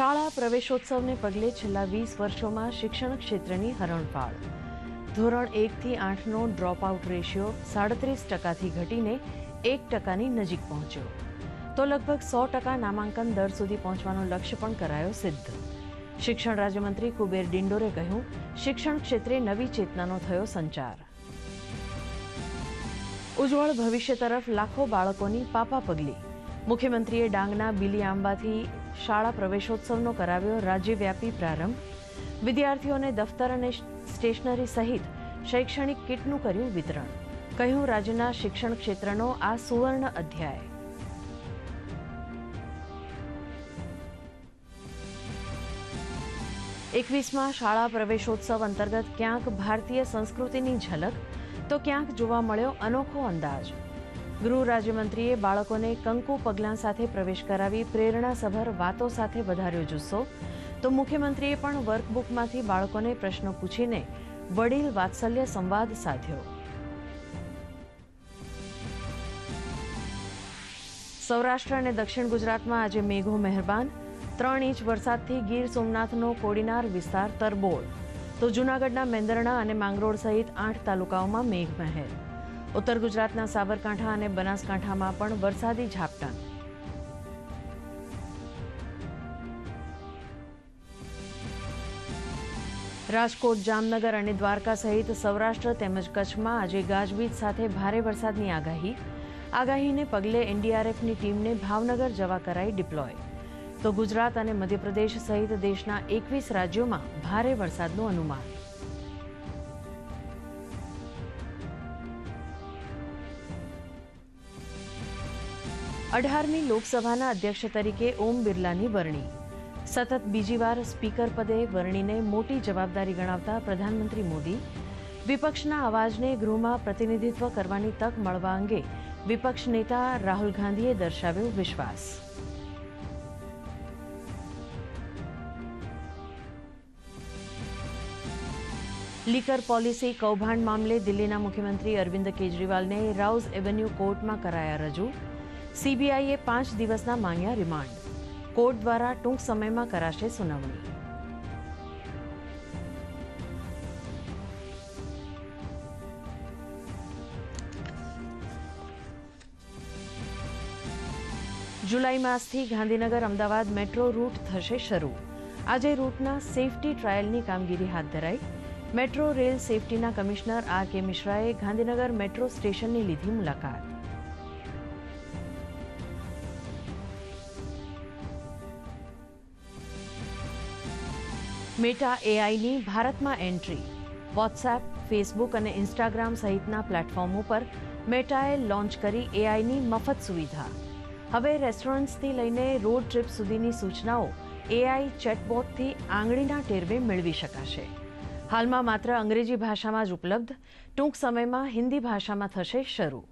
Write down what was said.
શાળા પ્રવેશોત્સવને પગલે છેલ્લા વીસ વર્ષોમાં શિક્ષણ ક્ષેત્રની હરણફાળ. ધોરણ એકથી આઠનો ડ્રોપ આઉટ રેશિયો સાડત્રીસ ટકાથી ઘટીને એક ટકાની નજીક પહોંચ્યો. તો લગભગ સો ટકા નામાંકન દર સુધી પહોંચવાનો લક્ષ્ય પણ કરાયો સિદ્ધ. શિક્ષણ રાજ્યમંત્રી કુબેર ડિંડોરે કહ્યું, શિક્ષણ ક્ષેત્રે નવી ચેતનાનો થયો સંચાર. ઉજ્જવળ ભવિષ્ય તરફ લાખો બાળકોની પાપા પગલી. મુખ્યમંત્રીએ ડાંગના બીલી આંબાથી શાળા પ્રવેશોત્સવનો કરાવ્યો રાજ્યવ્યાપી પ્રારંભ. વિદ્યાર્થીઓને દફતર અને સ્ટેશનરી સહિત શૈક્ષણિક કિટનું કર્યું વિતરણ. કહ્યું, રાજ્યના શિક્ષણ ક્ષેત્રનો આ સુવર્ણ અધ્યાય. એકવીસમાં શાળા પ્રવેશોત્સવ અંતર્ગત ક્યાંક ભારતીય સંસ્કૃતિની ઝલક, તો ક્યાંક જોવા મળ્યો અનોખો અંદાજ. ગૃહ રાજ્યમંત્રીએ બાળકોને કંકુ પગલાં સાથે પ્રવેશ કરાવી પ્રેરણાસભર વાતો સાથે વધાર્યો જુસ્સો. તો મુખ્યમંત્રીએ પણ વર્કબુકમાંથી બાળકોને પ્રશ્નો પૂછીને વડીલ વાત્સલ્ય સંવાદ સાધ્યો. સૌરાષ્ટ્ર અને દક્ષિણ ગુજરાતમાં આજે મેઘો મહેરબાન. ત્રણ ઇંચ વરસાદથી ગીર સોમનાથનો કોડીનાર વિસ્તાર તરબોળ. તો જૂનાગઢના મેંદરણા અને માંગરોળ સહિત આઠ તાલુકાઓમાં મેઘમહેર. ઉત્તર ગુજરાતના સાબરકાંઠા અને બનાસકાંઠામાં પણ વરસાદી ઝાપટા. રાજકોટ, જામનગર અને દ્વારકા સહિત સૌરાષ્ટ્ર તેમજ કચ્છમાં આજે ગાજવીજ સાથે ભારે વરસાદની આગાહી. આગાહીને પગલે એનડીઆરએફની ટીમને ભાવનગર જવા કરાઈ ડિપ્લોય. તો ગુજરાત અને મધ્યપ્રદેશ સહિત દેશના એકવીસ રાજ્યોમાં ભારે વરસાદનું અનુમાન. અઢારમી લોકસભાના અધ્યક્ષ તરીકે ઓમ બિરલાની વરણી સતત બીજી વાર સ્પીકર પદે વરણીને મોટી જવાબદારી ગણાવતા પ્રધાનમંત્રી મોદી વિપક્ષના અવાજને ગૃહમાં પ્રતિનિધિત્વ કરવાની તક મળવા અંગે વિપક્ષ નેતા રાહુલ ગાંધીએ દર્શાવ્યો વિશ્વાસ લીકર પોલિસી કૌભાંડ મામલે દિલ્હીના મુખ્યમંત્રી અરવિંદ કેજરીવાલને રાઉઝ એવન્યુ કોર્ટમાં કરાયા રજૂ સીબીઆઈએ પાંચ દિવસના માંગ્યા રિમાન્ડ. કોર્ટ દ્વારા ટૂંક સમયમાં કરાશે સુનાવણી. જુલાઈ માસથી ગાંધીનગર અમદાવાદ મેટ્રો રૂટ થશે શરૂ. આજે રૂટના સેફટી ટ્રાયલની કામગીરી હાથ ધરાઈ. મેટ્રો રેલ સેફટીના કમિશનર આર કે મિશ્રાએ ગાંધીનગર મેટ્રો સ્ટેશનની લીધી મુલાકાત. મેટા એઆઈની ભારતમાં એન્ટ્રી વોટ્સએપ ફેસબુક અને ઇન્સ્ટાગ્રામ સહિતના પ્લેટફોર્મ ઉપર મેટાએ લોન્ચ કરી એઆઈની મફત સુવિધા. હવે રેસ્ટોરન્ટ્સથી લઈને રોડ ટ્રીપ સુધીની સૂચનાઓ એઆઈ ચેટબોટથી આંગળીના ટેરવે મેળવી શકાશે. હાલમાં માત્ર અંગ્રેજી ભાષામાં જ ઉપલબ્ધ. ટૂંક સમયમાં હિન્દી ભાષામાં થશે શરૂ.